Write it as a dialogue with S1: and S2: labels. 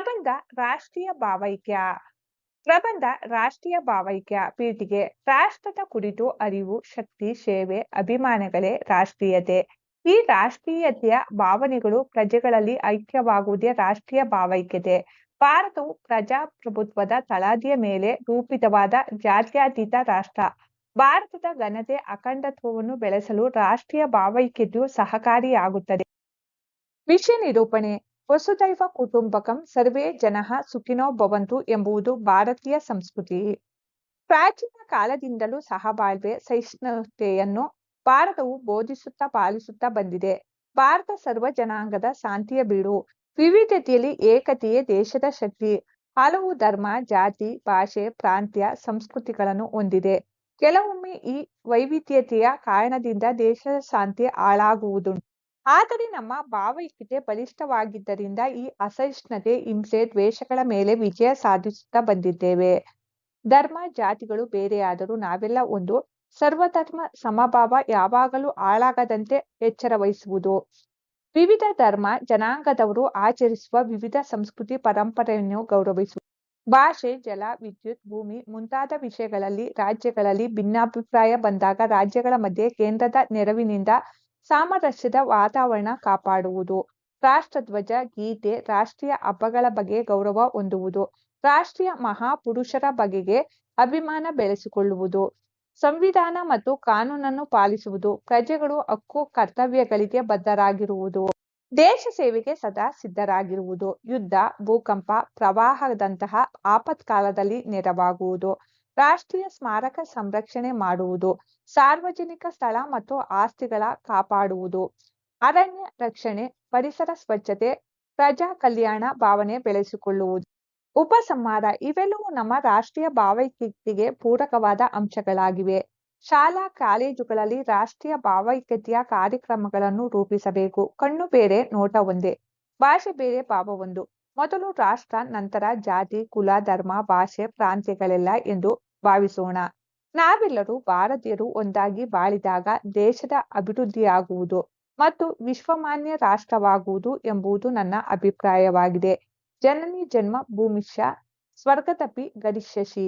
S1: ಪ್ರಬಂಧ ರಾಷ್ಟ್ರೀಯ ಭಾವೈಕ್ಯ. ಪ್ರಬಂಧ ರಾಷ್ಟ್ರೀಯ ಭಾವೈಕ್ಯ ಪೀಠಿಗೆ ರಾಷ್ಟ್ರದ ಕುರಿತು ಅರಿವು, ಶಕ್ತಿ, ಸೇವೆ, ಅಭಿಮಾನಗಳೇ ರಾಷ್ಟ್ರೀಯತೆ. ಈ ರಾಷ್ಟ್ರೀಯತೆಯ ಭಾವನೆಗಳು ಪ್ರಜೆಗಳಲ್ಲಿ ಐಕ್ಯವಾಗುವುದೇ ರಾಷ್ಟ್ರೀಯ ಭಾವೈಕ್ಯತೆ. ಭಾರತವು ಪ್ರಜಾಪ್ರಭುತ್ವದ ತಳಾದಿಯ ಮೇಲೆ ರೂಪಿತವಾದ ಜಾತ್ಯತೀತ ರಾಷ್ಟ್ರ. ಭಾರತದ ಘನತೆ ಅಖಂಡತ್ವವನ್ನು ಬೆಳೆಸಲು ರಾಷ್ಟ್ರೀಯ ಭಾವೈಕ್ಯತೆಯು ಸಹಕಾರಿಯಾಗುತ್ತದೆ. ವಿಷಯ ನಿರೂಪಣೆ. ವಸುದೈವ ಕುಟುಂಬಕಂ ಸರ್ವೇ ಜನಃ ಸುಖಿನೋ ಭವಂತು ಎಂಬುದು ಭಾರತೀಯ ಸಂಸ್ಕೃತಿ. ಪ್ರಾಚೀನ ಕಾಲದಿಂದಲೂ ಸಹಬಾಳ್ವೆ, ಸಹಿಷ್ಣುತೆಯನ್ನು ಭಾರತವು ಬೋಧಿಸುತ್ತಾ ಪಾಲಿಸುತ್ತಾ ಬಂದಿದೆ. ಭಾರತ ಸರ್ವ ಜನಾಂಗದ ಶಾಂತಿಯ ಬೀಡು. ವಿವಿಧತೆಯಲ್ಲಿ ಏಕತೆಯೇ ದೇಶದ ಶಕ್ತಿ. ಹಲವು ಧರ್ಮ, ಜಾತಿ, ಭಾಷೆ, ಪ್ರಾಂತ್ಯ, ಸಂಸ್ಕೃತಿಗಳನ್ನು ಹೊಂದಿದೆ. ಕೆಲವೊಮ್ಮೆ ಈ ವೈವಿಧ್ಯತೆಯ ಕಾರಣದಿಂದ ದೇಶದ ಶಾಂತಿ ಹಾಳಾಗುವುದುಂಟು. ಆದರೆ ನಮ್ಮ ಭಾವೈಕ್ಯತೆ ಬಲಿಷ್ಠವಾಗಿದ್ದರಿಂದ ಈ ಅಸಹಿಷ್ಣುತೆ, ಹಿಂಸೆ, ದ್ವೇಷಗಳ ಮೇಲೆ ವಿಜಯ ಸಾಧಿಸುತ್ತಾ ಬಂದಿದ್ದೇವೆ. ಧರ್ಮ, ಜಾತಿಗಳು ಬೇರೆಯಾದರೂ ನಾವೆಲ್ಲ ಒಂದು ಸರ್ವಧರ್ಮ ಸಮಭಾವ ಯಾವಾಗಲೂ ಹಾಳಾಗದಂತೆ ಎಚ್ಚರ ವಹಿಸುವುದು. ವಿವಿಧ ಧರ್ಮ, ಜನಾಂಗದವರು ಆಚರಿಸುವ ವಿವಿಧ ಸಂಸ್ಕೃತಿ ಪರಂಪರೆಯನ್ನು ಗೌರವಿಸುವುದು. ಭಾಷೆ, ಜಲ, ವಿದ್ಯುತ್, ಭೂಮಿ ಮುಂತಾದ ವಿಷಯಗಳಲ್ಲಿ, ರಾಜ್ಯಗಳಲ್ಲಿ ಭಿನ್ನಾಭಿಪ್ರಾಯ ಬಂದಾಗ ರಾಜ್ಯಗಳ ಮಧ್ಯೆ ಕೇಂದ್ರದ ನೆರವಿನಿಂದ ಸಾಮರಸ್ಯದ ವಾತಾವರಣ ಕಾಪಾಡುವುದು. ರಾಷ್ಟ್ರಧ್ವಜ, ಗೀತೆ, ರಾಷ್ಟ್ರೀಯ ಹಬ್ಬಗಳ ಬಗ್ಗೆ ಗೌರವ ಹೊಂದುವುದು. ರಾಷ್ಟ್ರೀಯ ಮಹಾಪುರುಷರ ಬಗೆಗೆ ಅಭಿಮಾನ ಬೆಳೆಸಿಕೊಳ್ಳುವುದು. ಸಂವಿಧಾನ ಮತ್ತು ಕಾನೂನನ್ನು ಪಾಲಿಸುವುದು. ಪ್ರಜೆಗಳು ಹಕ್ಕು, ಕರ್ತವ್ಯಗಳಿಗೆ ಬದ್ಧರಾಗಿರುವುದು. ದೇಶ ಸೇವೆಗೆ ಸದಾ ಸಿದ್ಧರಾಗಿರುವುದು. ಯುದ್ಧ, ಭೂಕಂಪ, ಪ್ರವಾಹದಂತಹ ಆಪತ್ಕಾಲದಲ್ಲಿ ನೆರವಾಗುವುದು. ರಾಷ್ಟ್ರೀಯ ಸ್ಮಾರಕ ಸಂರಕ್ಷಣೆ ಮಾಡುವುದು, ಸಾರ್ವಜನಿಕ ಸ್ಥಳ ಮತ್ತು ಆಸ್ತಿಗಳ ಕಾಪಾಡುವುದು, ಅರಣ್ಯ ರಕ್ಷಣೆ, ಪರಿಸರ ಸ್ವಚ್ಛತೆ, ಪ್ರಜಾ ಕಲ್ಯಾಣ ಭಾವನೆ ಬೆಳೆಸಿಕೊಳ್ಳುವುದು. ಉಪಸಂಹಾರ ಇವೆಲ್ಲವೂ ನಮ್ಮ ರಾಷ್ಟ್ರೀಯ ಭಾವೈಕ್ಯತೆಗೆ ಪೂರಕವಾದ ಅಂಶಗಳಾಗಿವೆ. ಶಾಲಾ ಕಾಲೇಜುಗಳಲ್ಲಿ ರಾಷ್ಟ್ರೀಯ ಭಾವೈಕ್ಯತೆಯ ಕಾರ್ಯಕ್ರಮಗಳನ್ನು ರೂಪಿಸಬೇಕು. ಕಣ್ಣು ಬೇರೆ, ನೋಟ ಒಂದೇ, ಭಾಷೆ ಬೇರೆ, ಭಾವ ಒಂದು. ಮೊದಲು ರಾಷ್ಟ್ರ, ನಂತರ ಜಾತಿ, ಕುಲ, ಧರ್ಮ, ಭಾಷೆ, ಪ್ರಾಂತ್ಯಗಳೆಲ್ಲ ಎಂದು ಭಾವಿಸೋಣ. ನಾವೆಲ್ಲರೂ ಭಾರತೀಯರು ಒಂದಾಗಿ ಬಾಳಿದಾಗ ದೇಶದ ಅಭಿವೃದ್ಧಿಯಾಗುವುದು ಮತ್ತು ವಿಶ್ವಮಾನ್ಯ ರಾಷ್ಟ್ರವಾಗುವುದು ಎಂಬುದು ನನ್ನ ಅಭಿಪ್ರಾಯವಾಗಿದೆ. ಜನನಿ ಜನ್ಮ ಭೂಮಿಷ್ಯ ಸ್ವರ್ಗತಪಿ ಗರಿಷ್ಯಸಿ